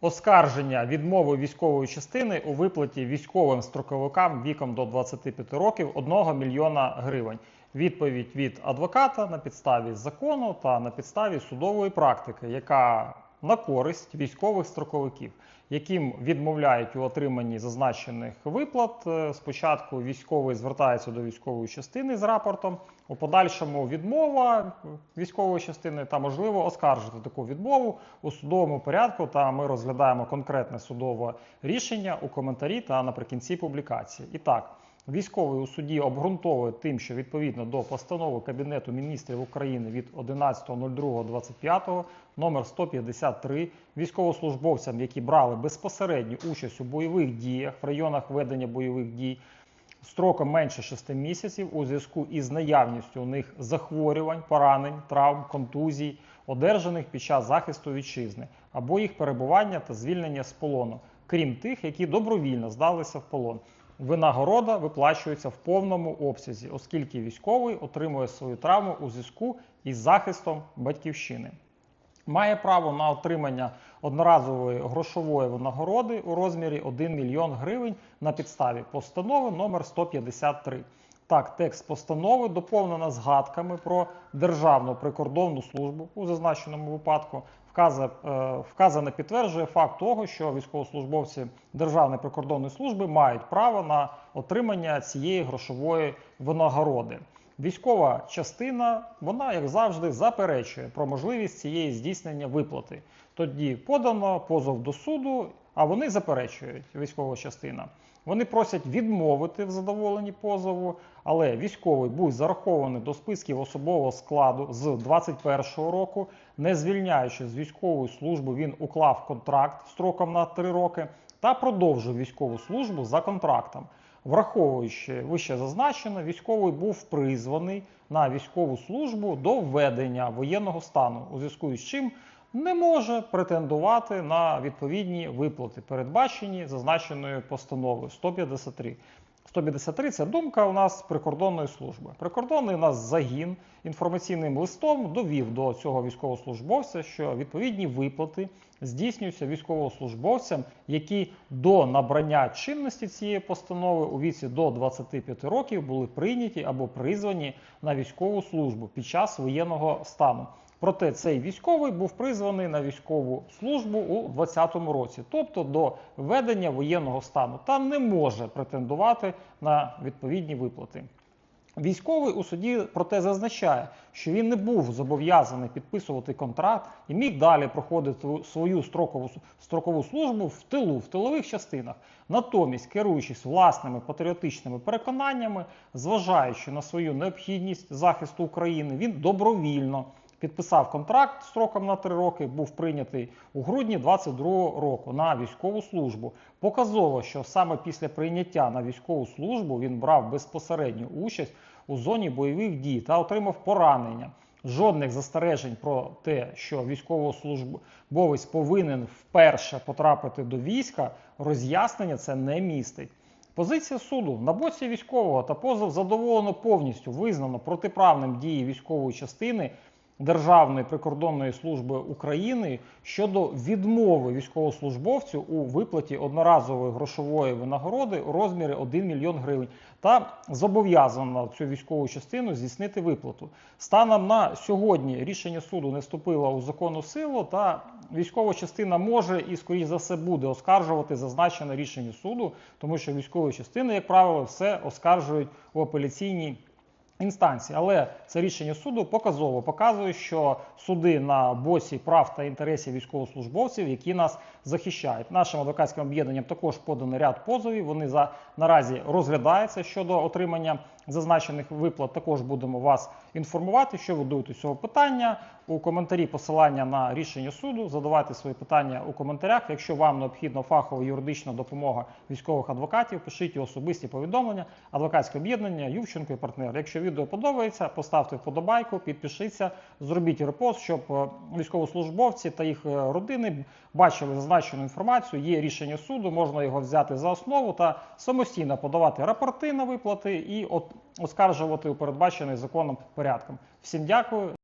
Оскарження відмови військової частини у виплаті військовим строковикам віком до 25 років 1 мільйона гривень. Відповідь від адвоката на підставі закону та на підставі судової практики, яка на користь військових строковиків, яким відмовляють у отриманні зазначених виплат. Е, Спочатку військовий звертається до військової частини з рапортом. У подальшому відмова військової частини та можливо оскаржити таку відмову у судовому порядку. Та ми розглядаємо конкретне судове рішення у коментарі та наприкінці публікації. І так. Військовий у суді обґрунтовує тим, що відповідно до постанови Кабінету міністрів України від 11.02.25 номер 153 військовослужбовцям, які брали безпосередню участь у бойових діях в районах ведення бойових дій строком менше 6 місяців у зв'язку із наявністю у них захворювань, поранень, травм, контузій, одержаних під час захисту вітчизни або їх перебування та звільнення з полону, крім тих, які добровільно здалися в полон. Винагорода виплачується в повному обсязі, оскільки військовий отримує свою травму у зв'язку із захистом батьківщини. Має право на отримання одноразової грошової винагороди у розмірі 1 мільйон гривень на підставі постанови номер 153. Так, текст постанови доповнено згадками про Державну прикордонну службу у зазначеному випадку. Е, Вказане підтверджує факт того, що військовослужбовці Державної прикордонної служби мають право на отримання цієї грошової винагороди. Військова частина, вона, як завжди, заперечує про можливість цієї здійснення виплати. Тоді подано позов до суду, а вони заперечують військова частина. Вони просять відмовити в задоволенні позову, але військовий був зарахований до списків особового складу з 21-го року. Не звільняючи з військової служби, він уклав контракт строком на 3 роки та продовжив військову службу за контрактом. Враховуючи вище зазначено, військовий був призваний на військову службу до введення воєнного стану, у зв'язку з чим не може претендувати на відповідні виплати, передбачені зазначеною постановою 153. 153 – це думка у нас прикордонної служби. Прикордонний у нас загін інформаційним листом довів до цього військовослужбовця, що відповідні виплати здійснюються військовослужбовцям, які до набрання чинності цієї постанови у віці до 25 років були прийняті або призвані на військову службу під час воєнного стану. Проте цей військовий був призваний на військову службу у 2020 році, тобто до введення воєнного стану, та не може претендувати на відповідні виплати. Військовий у суді проте зазначає, що він не був зобов'язаний підписувати контракт і міг далі проходити свою строкову, строкову службу в тилу, в тилових частинах. Натомість, керуючись власними патріотичними переконаннями, зважаючи на свою необхідність захисту України, він добровільно підписав контракт строком на 3 роки, був прийнятий у грудні 22 року на військову службу. Показово, що саме після прийняття на військову службу він брав безпосередню участь у зоні бойових дій та отримав поранення. Жодних застережень про те, що військовослужбовець повинен вперше потрапити до війська, роз'яснення це не містить. Позиція суду на боці військового та позов задоволено повністю визнано протиправним дії військової частини Державної прикордонної служби України щодо відмови військовослужбовцю у виплаті одноразової грошової винагороди у розмірі 1 мільйон гривень та зобов'язано цю військову частину здійснити виплату. Станом на сьогодні рішення суду не вступило у законну силу, та військова частина може і, скоріш за все, буде оскаржувати зазначене рішення суду, тому що військові частини, як правило, все оскаржують у апеляційній інстанції. Але це рішення суду показово показує, що суди на боці прав та інтересів військовослужбовців, які нас захищають. Нашим адвокатським об'єднанням також подано ряд позовів. Вони за наразі розглядаються щодо отримання зазначених виплат. Також будемо вас інформувати, що ви дуєте з цього питання. У коментарі посилання на рішення суду. Задавайте свої питання у коментарях. Якщо вам необхідна фахова юридична допомога військових адвокатів, пишіть особисті повідомлення, адвокатське об'єднання, Ювченко і партнер. Якщо відео подобається, поставте вподобайку, підпишіться, зробіть репост, щоб е, військовослужбовці та їх е, родини бачили зазначену інформацію. Є рішення суду, можна його взяти за основу та самостійно подавати рапорти на виплати і оскаржувати у передбачений законом порядком. Всім дякую.